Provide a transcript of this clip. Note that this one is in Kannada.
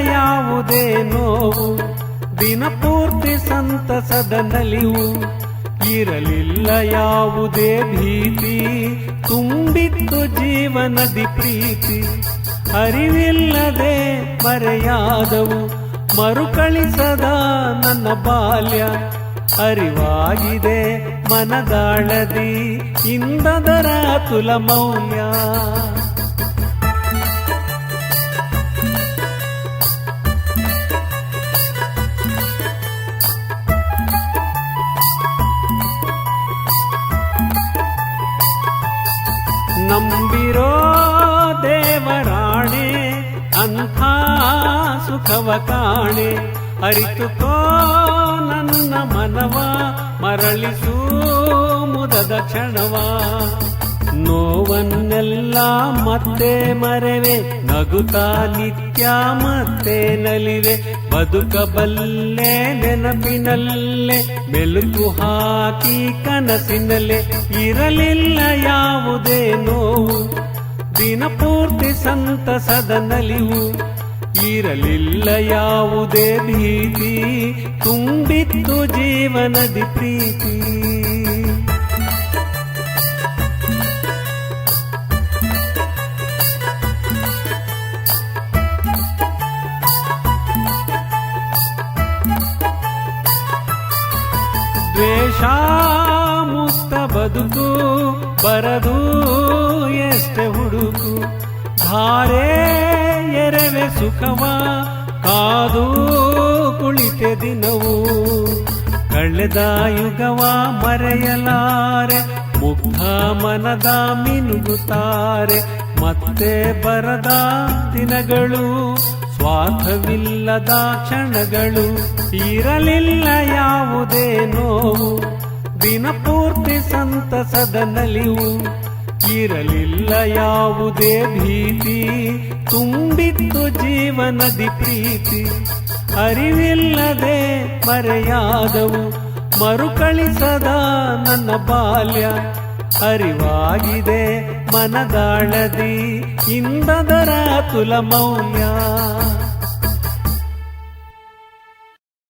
ಯಾವುದೇ ನೋವು, ದಿನಪೂರ್ತಿ ಸಂತಸದ ನಲಿವು. ಇರಲಿಲ್ಲ ಯಾವುದೇ ಭೀತಿ, ತುಂಬಿತ್ತು ಜೀವನದಿ ಪ್ರೀತಿ. ಅರಿವಿಲ್ಲದೆ ಮರೆಯಾದವು, ಮರುಕಳಿಸದ ನನ್ನ ಬಾಲ್ಯ. ಅರಿವಾಗಿದೆ ಮನದಾಳದಿ, ಇಂದದರ ತುಲ ಮೌಲ್ಯ. ನಂಬಿರೋ ದೇವರಾಣೆ ಅಂಥ ಸುಖವ ಕಾಣೆ ಅರಿತುಕೋ ನನ್ನ ಮನವ. ಮರಳಿಸೂ ಮುದದ ಕ್ಷಣವ. ನೋವನ್ನೆಲ್ಲ ಮತ್ತೆ ಮರೆವೆ, ನಗುತ್ತಾ ನಿತ್ಯ ಮತ್ತೆ ನಲಿವೆ. ಬದುಕಬಲ್ಲೆ ನೆನಪಿನಲ್ಲೇ, ಮೆಲುಕು ಹಾಕಿ ಕನಸಿನಲ್ಲೇ. ಇರಲಿಲ್ಲ ಯಾವುದೇ ನೋವು, ದಿನಪೂರ್ತಿ ಸಂತಸದ ನಲಿವು. ಇರಲಿಲ್ಲ ಯಾವುದೇ ಭೀತಿ ತುಂಬಿತ್ತು ಜೀವನದಿ ಪ್ರೀತಿ. ದ್ವೇಷ ಮುಕ್ತ ಬದುಕು ಬರದು ಎಷ್ಟೇ ಹುಡುಕು ಧಾರೇ ಸುಖವ ಕಾದು ಕುಳಿತೆ ದಿನವು. ಕಳೆದ ಯುಗವ ಮರೆಯಲಾರೆ, ಮುಗ್ಧ ಮನದ ಮಿನುಗುತ್ತಾರೆ. ಮತ್ತೆ ಬರದ ದಿನಗಳು, ಸ್ವಾರ್ಥವಿಲ್ಲದ ಕ್ಷಣಗಳು, ಇರಲಿಲ್ಲ ಯಾವುದೇ ನೋವು. ದಿನಪೂರ್ತಿ ಸಂತಸದ ನಲಿವು ಇರಲಿಲ್ಲ ಯಾವುದೇ ಭೀತಿ. ತುಂಬಿತ್ತು ಜೀವನದಿ ಪ್ರೀತಿ. ಅರಿವಿಲ್ಲದೆ ಮರೆಯಾದವು. ಮರುಕಳಿಸದ ನನ್ನ ಬಾಲ್ಯ. ಅರಿವಾಗಿದೆ ಮನದಾಳದಿ. ಇಂದದರ ತುಲ ಮೌಲ್ಯ.